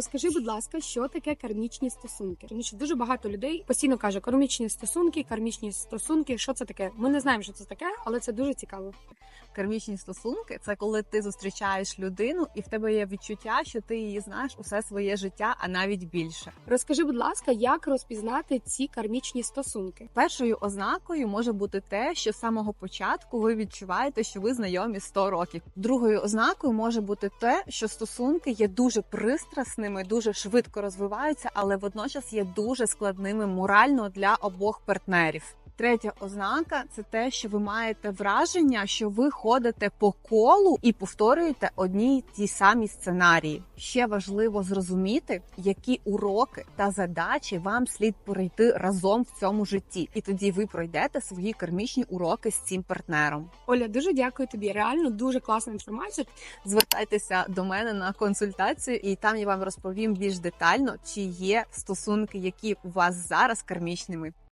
Розкажи, будь ласка, що таке кармічні стосунки? Тому що дуже багато людей постійно каже кармічні стосунки, кармічні стосунки. Що це таке? Ми не знаємо, що це таке, але це дуже цікаво. Кармічні стосунки це коли ти зустрічаєш людину, і в тебе є відчуття, що ти її знаєш усе своє життя, а навіть більше. Розкажи, будь ласка, як розпізнати ці кармічні стосунки? Першою ознакою може бути те, що з самого початку ви відчуваєте, що ви знайомі 100 років. Другою ознакою може бути те, що стосунки є дуже пристрасними, дуже швидко розвиваються, але водночас є дуже складними морально для обох партнерів. Третя ознака це те, що ви маєте враження, що ви ходите по колу і повторюєте одні й ті самі сценарії. Ще важливо зрозуміти, які уроки та задачі вам слід пройти разом в цьому житті, і тоді ви пройдете свої кармічні уроки з цим партнером. Оля, дуже дякую тобі. Реально дуже класна інформація. Звертайтеся до мене на консультацію, і там я вам розповім більш детально, чи є стосунки, які у вас зараз кармічними.